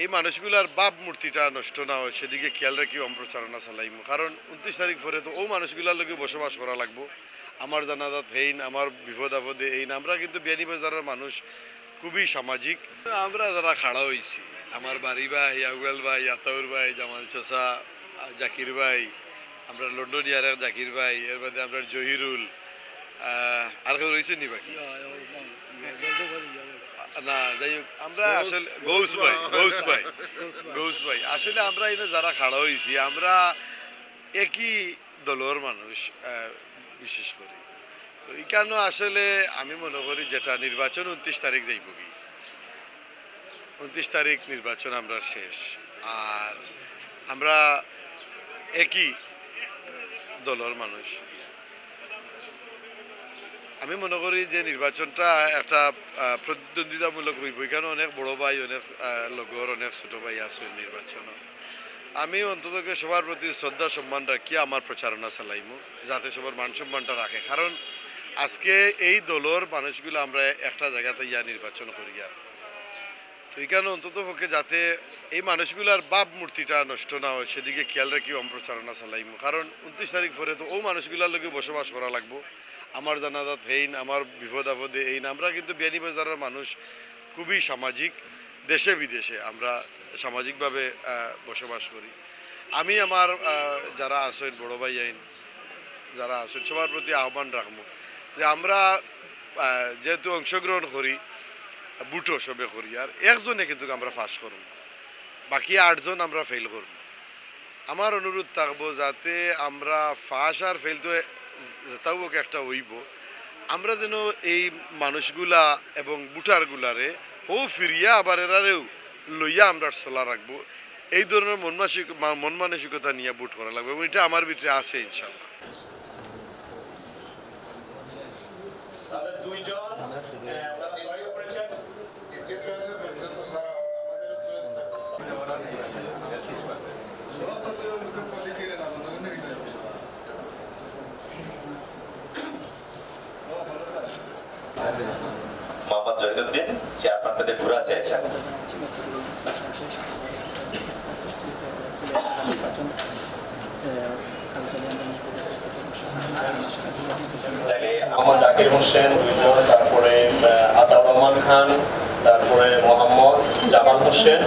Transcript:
এই মানুষগুলার বাপ মূর্তিটা নষ্ট না হয়, সেদিকে খেয়াল রাখি সম্প্রচারণা চালাইম কারণ উনত্রিশ তারিখ পরে তো ও মানুষগুলার লগে বসবাস করা লাগবো। আমার জানাজাত হেইন, আমার বিপদ আপদে এইন আমরা কিন্তু বিয়ানি বাজারের মানুষ, খুবই সামাজিক। আমরা যারা খাড়া হয়েছি আমার বাড়ি ভাই আগুয়াল ভাই, আতাউর ভাই, জামাল চাষা জাকির ভাই, আমরা লন্ডনিয়ার এক জাকির ভাই, এর মধ্যে আমরা জহিরুল আর কেউ রয়েছে নি বাকি? না যাই হোক আমরা আসলে গৌস ভাই গৌস ভাই। গৌস ভাই। আসলে আমরা এনে যারা খাড়া হয়েছি আমরা একই দলের মানুষ বিশেষ করে। তো এখানে আসলে আমি মনে করি যেটা নির্বাচন উনত্রিশ তারিখ যাইব কি? উনত্রিশ তারিখ নির্বাচন আমরা শেষ। আর আমরা একই দলের মানুষ। আমি মনে করি যে নির্বাচনটা একটা প্রতিদ্বন্দ্বিতামূলক হইব। এখানে অনেক বড় ভাই, অনেক লগর অনেক ছোট ভাই আছে নির্বাচন আমি অন্ততকে সবার প্রতি শ্রদ্ধা, সম্মান রাখি, আমার প্রচারণা চালাইমু, যাতে সবার মান সম্মানটা রাখে। কারণ আজকে এই দলের মানুষগুলো আমরা একটা জায়গাতে ইয়া নির্বাচন করি আর। তো এখানে অন্তত পক্ষে যাতে এই মানুষগুলার বাপ মূর্তিটা নষ্ট না হয়, সেদিকে খেয়াল রাখি প্রচারণা চালাইমু। কারণ উনত্রিশ তারিখ পরে তো ও মানুষগুলার লগে বসবাস করা লাগবো। আমার জানাজাত হেইন আমার বিপদ আপদে এইন আমরা কিন্তু বিয়ানি বাজারের মানুষ, খুবই সামাজিক, দেশে বিদেশে আমরা সামাজিকভাবে বসবাস করি। আমি আমার যারা আছেন, বড় ভাই আইন, যারা আছেন, সবার প্রতি আহ্বান রাখব যে আমরা যেহেতু অংশগ্রহণ করি, বুটো সবে করি, আর একজনে কিন্তু আমরা ফাঁস করব বাকি আটজন আমরা ফেল করব। আমার অনুরোধ থাকব যাতে আমরা ফাঁস আর ফেল তো যেটাও একটা হইব। আমরা যেন এই মানুষগুলা এবং বুটারগুলারে ও ফিরিয়া আবার এরারেও লইয়া আমরা চলা রাখব। এই ধরনের মন মানসিক মন মানসিকতা নিয়ে বুট করা লাগবে এবং এটা আমার ভিতরে আছে ইনশাল্লাহ তাদের মোহাম্মদ জহিরুদ্দিন সে আপনাদের ঘুরা আচ্ছা। চাইছেন মোহাম্মদ জাকির হোসেন দুইজন তারপরে আতাউর রহমান খান তারপরে মোহাম্মদ জামান হোসেন।